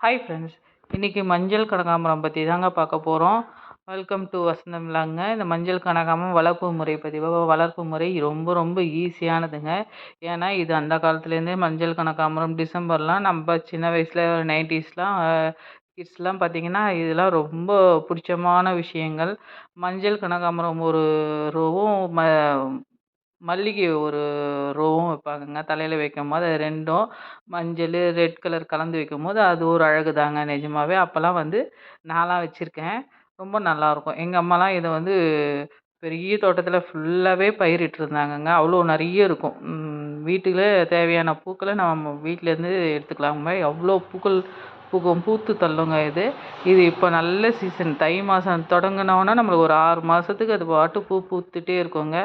Hi friends இன்றைக்கி மஞ்சள் கனகாம்பரம் பற்றி தாங்க பார்க்க போகிறோம் வெல்கம் டு வசந்தம் விழாங்க இந்த மஞ்சள் கனகாம்பரம் வளர்ப்பு முறை பற்றி வளர்ப்பு முறை ரொம்ப ரொம்ப ஈஸியானதுங்க. ஏன்னா இது அந்த காலத்துலேருந்தே மஞ்சள் கனகாம்பரம் டிசம்பர்லாம் நம்ம சின்ன வயசில் நைன்டிஸ்லாம் கிட்ஸ்லாம் பார்த்திங்கன்னா இதெல்லாம் ரொம்ப பிடிச்சமான விஷயங்கள். மஞ்சள் கனகாம்பரம் ஒரு ரோவும் ம மல்லிகை ஒரு ரோவும் வைப்பாங்கங்க. தலையில் வைக்கும் போது அது ரெண்டும் மஞ்சள் ரெட் கலர் கலந்து வைக்கும் போது அது ஒரு அழகு தாங்க நிஜமாவே. அப்போல்லாம் வந்து நான்லாம் வச்சுருக்கேன். ரொம்ப நல்லாயிருக்கும். எங்கள் அம்மாலாம் இதை வந்து பெரிய தோட்டத்தில் ஃபுல்லாகவே பயிரிட்டுருந்தாங்கங்க. அவ்வளோ நிறைய இருக்கும். வீட்டுக்கு தேவையான பூக்களை நம்ம வீட்டிலேருந்து எடுத்துக்கலாம் மாதிரி அவ்வளோ பூக்கள் பூக்கும் பூத்து தள்ளுங்க இது. இது இப்போ நல்ல சீசன் தை மாதம் தொடங்கினோன்னா நம்மளுக்கு ஒரு ஆறு மாதத்துக்கு அது பாட்டு பூ பூத்துட்டே இருக்குங்க.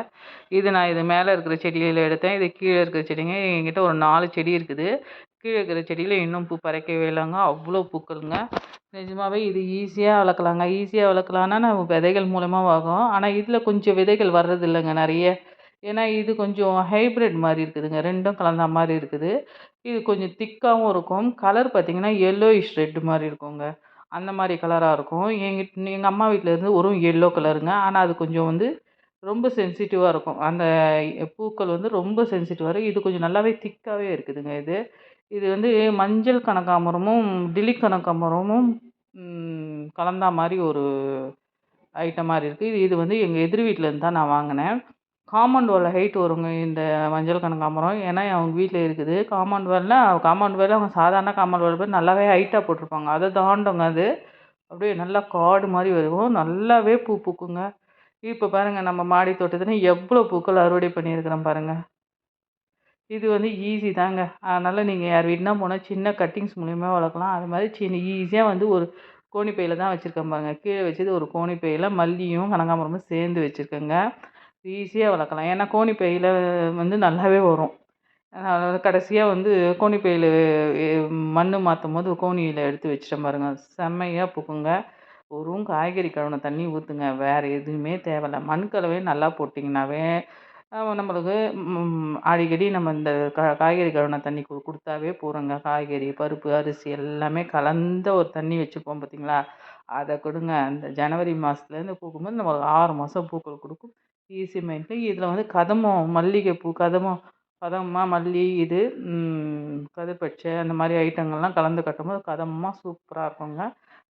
இது நான் இது மேலே இருக்கிற செடியில் எடுத்தேன். இது கீழே இருக்கிற செடிங்க. எங்கிட்ட ஒரு நாலு செடி இருக்குது. கீழே இருக்கிற செடியில் இன்னும் பூ பறைக்கவே இல்லைங்க. அவ்வளோ பூக்களுங்க. நிஜமாகவே இது ஈஸியாக வளர்க்கலாங்க. ஈஸியாக வளர்க்கலான்னா நம்ம விதைகள் மூலமாக ஆகும் ஆனால் இதில் கொஞ்சம் விதைகள் வர்றது இல்லைங்க நிறைய. ஏன்னா இது கொஞ்சம் ஹைப்ரிட் மாதிரி இருக்குதுங்க. ரெண்டும் கலந்த மாதிரி இருக்குது. இது கொஞ்சம் திக்காகவும் இருக்கும். கலர் பார்த்திங்கன்னா எல்லோயிஷ் ரெட் மாதிரி இருக்குங்க. அந்த மாதிரி கலராக இருக்கும். எங்கிட்ட எங்கள் அம்மா வீட்டில் இருந்து ஒரு எல்லோ கலருங்க ஆனால் அது கொஞ்சம் வந்து ரொம்ப சென்சிட்டிவாக இருக்கும். அந்த பூக்கள் வந்து ரொம்ப சென்சிட்டிவாக இருக்கும் இது கொஞ்சம் நல்லாவே திக்காகவே இருக்குதுங்க இது. இது வந்து மஞ்சள் கனகாமரமும் டிலி கனகாமரமும் கலந்தா மாதிரி ஒரு ஐட்டம் மாதிரி இருக்குது இது இது வந்து எங்கள் எதிர் வீட்டிலேருந்து தான் நான் வாங்கினேன். காம்பவுண்ட் வாலில் ஹைட் வருங்க இந்த மஞ்சள் கனகாம்பரம் ஏன்னா அவங்க வீட்டில் இருக்குது. காம்பவுண்ட் வாலில் காம்பவுண்ட் வாலில் அவங்க சாதாரண காம்பவுண்ட் வால் போய் நல்லாவே ஹைட்டாக போட்டிருப்பாங்க. அதை தாண்டுங்க அது. அப்படியே நல்லா காடு மாதிரி வரும் நல்லாவே பூ பூக்குங்க. இப்போ பாருங்கள் நம்ம மாடி தோட்டத்தில் எவ்வளோ பூக்கள் அறுவடை பண்ணியிருக்கிறோம் பாருங்கள் இது வந்து ஈஸி தாங்க. அதனால் நீங்கள் யார் வீட்னா போனால் சின்ன கட்டிங்ஸ் மூலிமா வளர்க்கலாம். அது மாதிரி சின்ன ஈஸியாக வந்து ஒரு கோணிப்பையில் தான் வச்சுருக்கேன் பாருங்கள் கீழே வச்சது ஒரு கோணிப்பையில் மல்லியும் கனகாம்பரமும் சேர்ந்து வச்சுருக்கேங்க. ஈஸியாக வளர்க்கலாம். ஏன்னா கோணி பையில் வந்து நல்லாவே வரும். கடைசியாக வந்து கோணி பையில் மண் மாற்றும் போது கோணியில் எடுத்து வச்சிட்டேன் பாருங்கள் செம்மையாக பூக்குங்க. ஒரு காய்கறி கழுவின தண்ணி ஊற்றுங்க வேறு எதுவுமே தேவையில்ல. மண் கலவை நல்லா போட்டிங்கனாவே நம்மளுக்கு அடிக்கடி நம்ம இந்த கா காய்கறி கழுவின தண்ணி கு கொடுத்தாவே போகிறோங்க காய்கறி பருப்பு அரிசி எல்லாமே கலந்த ஒரு தண்ணி வச்சுப்போம் பார்த்தீங்களா அதை கொடுங்க. அந்த ஜனவரி மாதத்துலேருந்து பூக்கும்போது நம்ம ஆறு மாதம் பூக்கள் கொடுக்கும். ஈஸி மைண்டு இதில் வந்து கதம்பம் மல்லிகைப்பூ கதம்பம் கதமாக மல்லி இது கதிர்பச்சை அந்த மாதிரி ஐட்டங்கள்லாம் கலந்து கட்டும்போது கதம்பமாக சூப்பராக இருக்குங்க.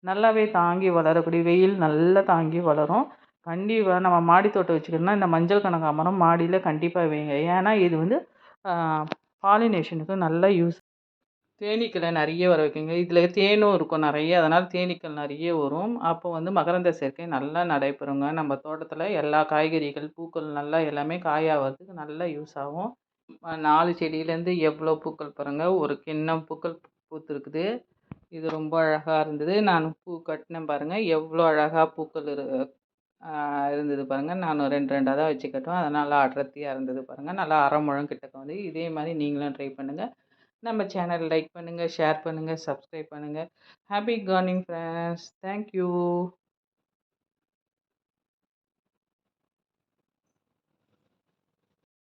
நல்லாவே தாங்கி வளரக்கூடிய வெயில் நல்லா தாங்கி வளரும். கண்டிப்பாக நம்ம மாடி தோட்டம் வச்சுக்கணும்னா இந்த மஞ்சள் கனகாம்பரம் மாடியில் கண்டிப்பாக வைங்க. ஏன்னா இது வந்து பாலினேஷனுக்கு நல்லா யூஸ் தேனீக்களை நிறைய வர வைக்குங்க. இதில் தேனும் இருக்கும் நிறைய. அதனால் தேனீக்கள் நிறைய வரும். அப்போ வந்து மகரந்த சேர்க்கை நல்லா நடைபெறுங்க. நம்ம தோட்டத்தில் எல்லா காய்கறிகள் பூக்கள் நல்லா எல்லாமே காயாகிறதுக்கு நல்லா யூஸ் ஆகும். நாலு செடியிலேருந்து எவ்வளோ பூக்கள் பாருங்கள் ஒரு கிண்ணம் பூக்கள் பூத்துருக்குது. இது ரொம்ப அழகாக இருந்தது. நான் பூ கட்டினேன் பாருங்கள் எவ்வளோ அழகாக பூக்கள் இரு இருந்தது பாருங்கள் நான் ரெண்டு ரெண்டாக தான் வச்சு கட்டுவேன். அதனால் அடர்த்தியாக இருந்தது பாருங்கள் நல்லா அரை முழம் கிட்டக்க வந்து. இதே மாதிரி நீங்களும் ட்ரை பண்ணுங்கள் நம்ம சேனல் லைக் பண்ணுங்கள் ஷேர் பண்ணுங்கள் சப்ஸ்கிரைப் பண்ணுங்கள் happy morning friends thank you